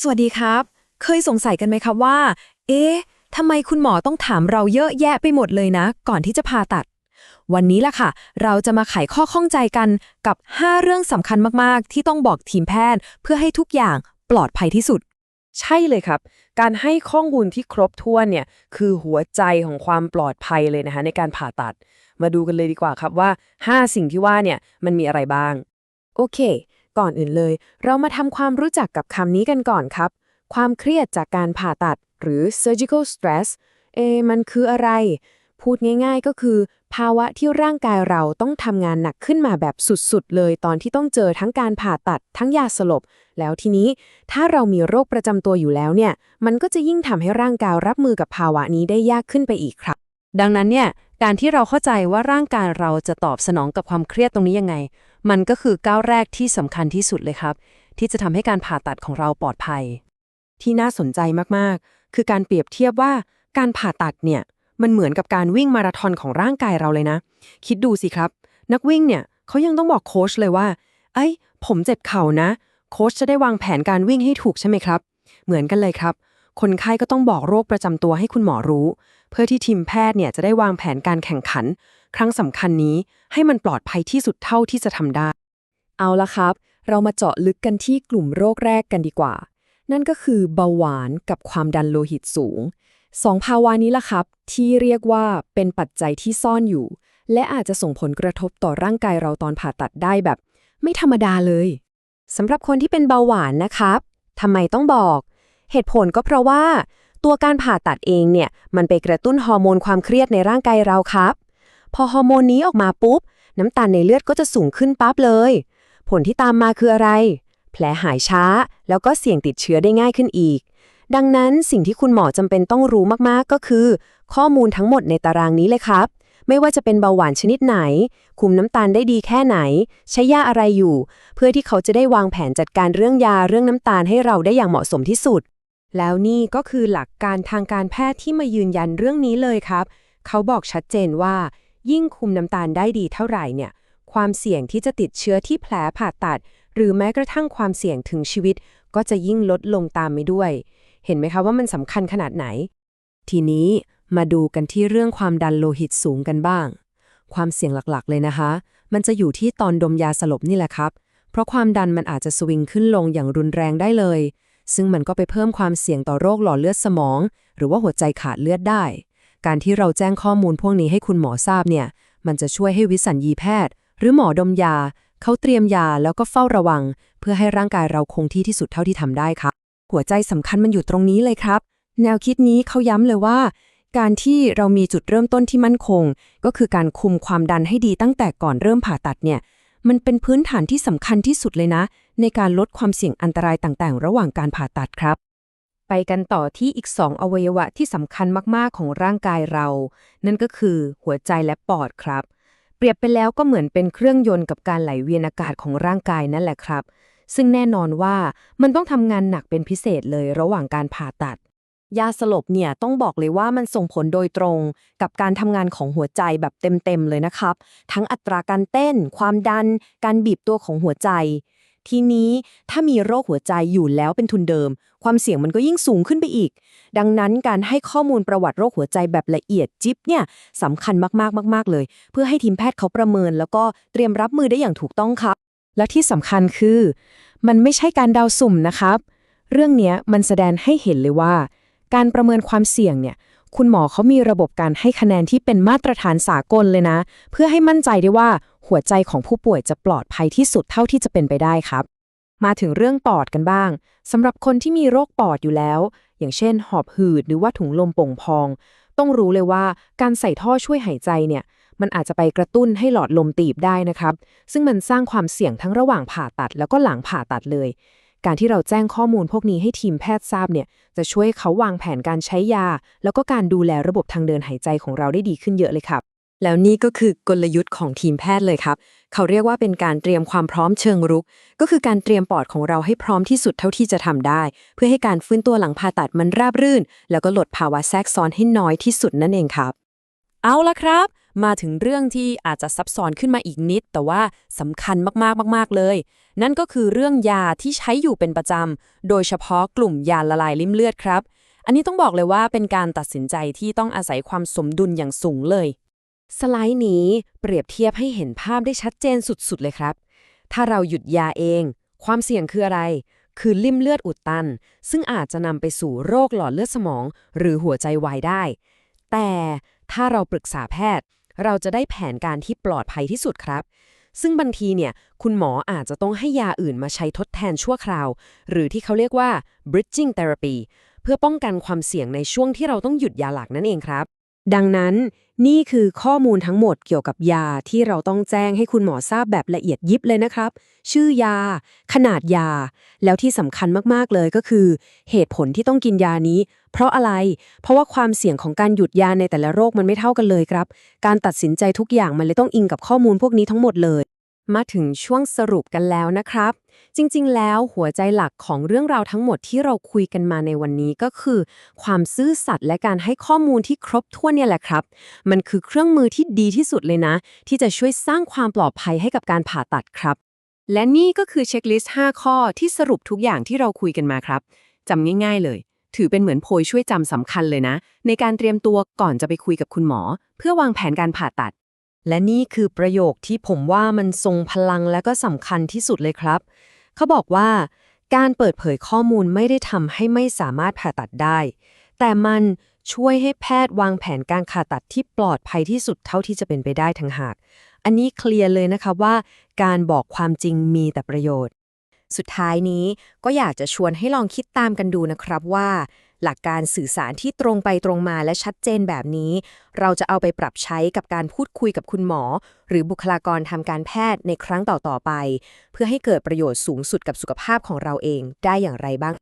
สวัสดีครับ เคยสงสัยกันไหมครับว่า เอ๊ะทำไมคุณหมอต้องถามเราเยอะแยะไปหมดเลยนะ ก่อนที่จะผ่าตัด วันนี้ล่ะค่ะ เราจะมาไขข้อข้องใจกันกับ 5 เรื่องสำคัญมากๆ ที่ต้องบอกทีมแพทย์เพื่อให้ทุกอย่างปลอดภัยที่สุด ใช่เลยครับ การให้ข้อมูลที่ครบถ้วนเนี่ยคือหัวใจของความปลอดภัยเลยนะคะในการผ่าตัด มาดูกันเลยดีกว่าครับว่า 5 สิ่งที่ว่าเนี่ยมันมีอะไรบ้าง โอเค ก่อนอื่นเลย เรามาทำความรู้จักกับคำนี้กันก่อนครับ ความเครียดจากการผ่าตัด หรือ surgical stress เอ มันคืออะไร พูดง่ายๆก็คือ ภาวะที่ร่างกายเราต้องทำงานหนักขึ้นมาแบบสุดๆ เลย ตอนที่ต้องเจอทั้งการผ่าตัดทั้งยาสลบ แล้วทีนี้ถ้าเรามีโรคประจำตัวอยู่แล้วเนี่ย มันก็จะยิ่งทำให้ร่างกายรับมือกับภาวะนี้ได้ยากขึ้นไปอีกครับ ดังนั้นเนี่ยการที่เราเข้าใจว่าร่างกายเราจะตอบสนองกับความเครียดตรงนี้ยังไง มันก็คือก้าวแรกที่สำคัญที่สุดเลยครับ ที่จะทำให้การผ่าตัดของเราปลอดภัย ที่น่าสนใจมากๆ คือการเปรียบเทียบว่าการผ่าตัดเนี่ยมันเหมือนกับการวิ่งมาราธอนของร่างกายเราเลยนะ คิดดูสิครับ นักวิ่งเนี่ยเขายังต้องบอกโค้ชเลยว่า เอ้ย ผมเจ็บเข่านะ โค้ชจะได้วางแผนการวิ่งให้ถูกใช่ไหมครับ เหมือนกันเลยครับ คนไข้ก็ต้องบอกโรคประจำตัวให้คุณหมอรู้ เพื่อที่ทีมแพทย์เนี่ยจะได้วางแผนการแข่งขัน ครั้งสำคัญนี้ให้มันปลอดภัยที่สุดเท่าที่จะทำได้ เอาละครับ เรามาเจาะลึกกันที่กลุ่มโรคแรกกันดีกว่า นั่นก็คือเบาหวานกับความดันโลหิตสูงสองภาวะนี้ล่ะครับ ที่เรียกว่าเป็นปัจจัยที่ซ่อนอยู่ และอาจจะส่งผลกระทบต่อร่างกายเราตอนผ่าตัดได้แบบ ไม่ธรรมดาเลยสำหรับคนที่เป็นเบาหวานนะครับทำไมต้องบอก เหตุผลก็เพราะว่า ตัวการผ่าตัดเองเนี่ย มันไปกระตุ้นฮอร์โมนความเครียดในร่างกายเราครับ พอฮอร์โมนนี้ออกมาปุ๊บ น้ำตาลในเลือดก็จะสูงขึ้นปั๊บเลย ผลที่ตามมาคืออะไร แผลหายช้า แล้วก็เสี่ยงติดเชื้อได้ง่ายขึ้นอีก ดังนั้นสิ่งที่คุณหมอจำเป็นต้องรู้มากๆก็คือ ข้อมูลทั้งหมดในตารางนี้เลยครับ ไม่ว่าจะเป็นเบาหวานชนิดไหน คุมน้ำตาลได้ดีแค่ไหน ใช้ยาอะไรอยู่ เพื่อที่เขาจะได้วางแผนจัดการเรื่องยาเรื่องน้ำตาลให้เราได้อย่างเหมาะสมที่สุดแล้วนี่ก็คือหลักการทางการแพทย์ที่มายืนยันเรื่องนี้เลยครับ เขาบอกชัดเจนว่า ยิ่งคุมน้ำตาลได้ดีเท่าไหร่เนี่ย ความเสี่ยงที่จะติดเชื้อที่แผลผ่าตัด หรือแม้กระทั่งความเสี่ยงถึงชีวิต ก็จะยิ่งลดลงตามไปด้วย เห็นไหมคะว่ามันสำคัญขนาดไหน ทีนี้มาดูกันที่เรื่องความดันโลหิตสูงกันบ้าง ความเสี่ยงหลักๆ เลยนะคะ มันจะอยู่ที่ตอนดมยาสลบนี่แหละครับ เพราะความดันมันอาจจะสวิงขึ้นลงอย่างรุนแรงได้เลย ซึ่งมันก็ไปเพิ่มความเสี่ยงต่อโรคหลอดเลือดสมอง หรือว่าหัวใจขาดเลือดได้ การที่เราแจ้งข้อมูลพวกนี้ให้คุณหมอทราบเนี่ย มันจะช่วยให้วิสัญญีแพทย์ หรือหมอดมยา เขาเตรียมยาแล้วก็เฝ้าระวัง เพื่อให้ร่างกายเราคงที่ที่สุดเท่าที่ทำได้ครับหัวใจสำคัญมันอยู่ตรงนี้เลยครับ แนวคิดนี้เขาย้ำเลยว่า การที่เรามีจุดเริ่มต้นที่มั่นคง ก็คือการคุมความดันให้ดีตั้งแต่ก่อนเริ่มผ่าตัดเนี่ย มันเป็นพื้นฐานที่สำคัญที่สุดเลยนะ ในการลดความเสี่ยงอันตรายต่างๆ ระหว่างการผ่าตัดครับ ไปกันต่อที่อีก2อวัยวะที่สำคัญมาก ๆ ของร่างกายเรา นั่นก็คือหัวใจและปอดครับ เปรียบไปแล้วก็เหมือนเป็นเครื่องยนต์กับการไหลเวียนอากาศของร่างกายนั่นแหละครับ ซึ่งแน่นอนว่ามันต้องทำงานหนักเป็นพิเศษเลยระหว่างการผ่าตัด ยาสลบเนี่ยต้องบอกเลยว่ามันส่งผลโดยตรง กับการทำงานของหัวใจแบบเต็ม ๆ เลยนะครับ ทั้งอัตราการเต้น ความดัน การบีบตัวของหัวใจ ทีนี้ถ้ามีโรคหัวใจอยู่แล้วเป็นทุนเดิม ความเสี่ยงมันก็ยิ่งสูงขึ้นไปอีก ดังนั้นการให้ข้อมูลประวัติโรคหัวใจแบบละเอียดจิ๊บเนี่ยสำคัญมากๆมาก ๆ เลย เพื่อให้ทีมแพทย์เขาประเมิน แล้วก็เตรียมรับมือได้อย่างถูกต้องครับ และที่สำคัญคือ มันไม่ใช่การเดาสุ่มนะครับ เรื่องนี้มันแสดงให้เห็นเลยว่า การประเมินความเสี่ยงเนี่ยคุณหมอเขามีระบบการให้คะแนนที่เป็นมาตรฐานสากลเลยนะ เพื่อให้มั่นใจได้ว่า หัวใจของผู้ป่วยจะปลอดภัยที่สุดเท่าที่จะเป็นไปได้ครับ มาถึงเรื่องปอดกันบ้างสำหรับคนที่มีโรคปอดอยู่แล้ว อย่างเช่น หอบหืดหรือว่าถุงลมโป่งพอง ต้องรู้เลยว่าการใส่ท่อช่วยหายใจเนี่ยมันอาจจะไปกระตุ้นให้หลอดลมตีบได้นะครับ ซึ่งมันสร้างความเสี่ยงทั้งระหว่างผ่าตัดแล้วก็หลังผ่าตัดเลย การที่เราแจ้งข้อมูลพวกนี้ให้ทีมแพทย์ทราบเนี่ย จะช่วยเขาวางแผนการใช้ยา แล้วก็การดูแลระบบทางเดินหายใจของเราได้ดีขึ้นเยอะเลยครับ แล้วนี่ก็คือกลยุทธ์ของทีมแพทย์เลยครับ เขาเรียกว่าเป็นการเตรียมความพร้อมเชิงรุก ก็คือการเตรียมปอดของเราให้พร้อมที่สุดเท่าที่จะทำได้ เพื่อให้การฟื้นตัวหลังผ่าตัดมันราบรื่น แล้วก็ลดภาวะแทรกซ้อนให้น้อยที่สุดนั่นเองครับ เอาละครับ มาถึงเรื่องที่อาจจะซับซ้อนขึ้นมาอีกนิด แต่ว่าสำคัญมากๆมาก ๆเลย นั่นก็คือเรื่องยาที่ใช้อยู่เป็นประจำโดยเฉพาะกลุ่มยาละลายริ่มเลือดครับอันนี้ต้องบอกเลยว่าเป็นการตัดสินใจที่ต้องอาศัยความสมดุลอย่างสูงเลย สไลด์นี้เปรียบเทียบให้เห็นภาพได้ชัดเจนสุดๆเลยครับ ถ้าเราหยุดยาเอง ความเสี่ยงคืออะไร คือลิ่มเลือดอุดตัน ซึ่งอาจจะนำไปสู่โรคหลอดเลือดสมอง หรือหัวใจวายได้ แต่ถ้าเราปรึกษาแพทย์ เราจะได้แผนการที่ปลอดภัยที่สุดครับ ซึ่งบางทีเนี่ยคุณหมออาจจะต้องให้ยาอื่นมาใช้ทดแทนชั่วคราว หรือที่เขาเรียกว่า bridging therapy เพื่อป้องกันความเสี่ยงในช่วงที่เราต้องหยุดยาหลักนั่นเองครับ ดังนั้นนี่คือข้อมูลทั้งหมดเกี่ยวกับยาที่เราต้องแจ้งให้คุณหมอทราบแบบละเอียดยิบเลยนะครับ ชื่อยา ขนาดยา แล้วที่สำคัญมากๆเลยก็คือ เหตุผลที่ต้องกินยานี้ เพราะอะไร เพราะว่าความเสี่ยงของการหยุดยาในแต่ละโรคมันไม่เท่ากันเลยครับ การตัดสินใจทุกอย่างมันเลยต้องอิงกับข้อมูลพวกนี้ทั้งหมดเลย มาถึงช่วงสรุปกันแล้วนะครับ จริงๆ แล้วหัวใจหลักของเรื่องราวทั้งหมดที่เราคุยกันมาในวันนี้ก็คือ ความซื่อสัตย์และการให้ข้อมูลที่ครบถ้วนเนี่ยแหละครับ มันคือเครื่องมือที่ดีที่สุดเลยนะ ที่จะช่วยสร้างความปลอดภัยให้กับการผ่าตัดครับ และนี่ก็คือเช็คลิสต์5ข้อที่สรุปทุกอย่างที่เราคุยกันมาครับจำง่าย ๆ เลย ถือเป็นเหมือนโพยช่วยจำสำคัญเลยนะ ในการเตรียมตัวก่อนจะไปคุยกับคุณหมอ เพื่อวางแผนการผ่าตัด และนี่คือประโยคที่ผมว่ามันทรงพลังและก็สำคัญที่สุดเลยครับ เขาบอกว่า การเปิดเผยข้อมูลไม่ได้ทำให้ไม่สามารถผ่าตัดได้ แต่มันช่วยให้แพทย์วางแผนการผ่าตัดที่ปลอดภัยที่สุดเท่าที่จะเป็นไปได้ทั้งหาก อันนี้เคลียร์เลยนะคะว่า การบอกความจริงมีแต่ประโยชน์ สุดท้ายนี้ก็อยากจะชวนให้ลองคิดตามกันดูนะครับว่า หลักการสื่อสารที่ตรงไปตรงมาและชัดเจนแบบนี้ เราจะเอาไปปรับใช้กับการพูดคุยกับคุณหมอ หรือบุคลากรทางการแพทย์ในครั้งต่อๆไป เพื่อให้เกิดประโยชน์สูงสุดกับสุขภาพของเราเองได้อย่างไรบ้าง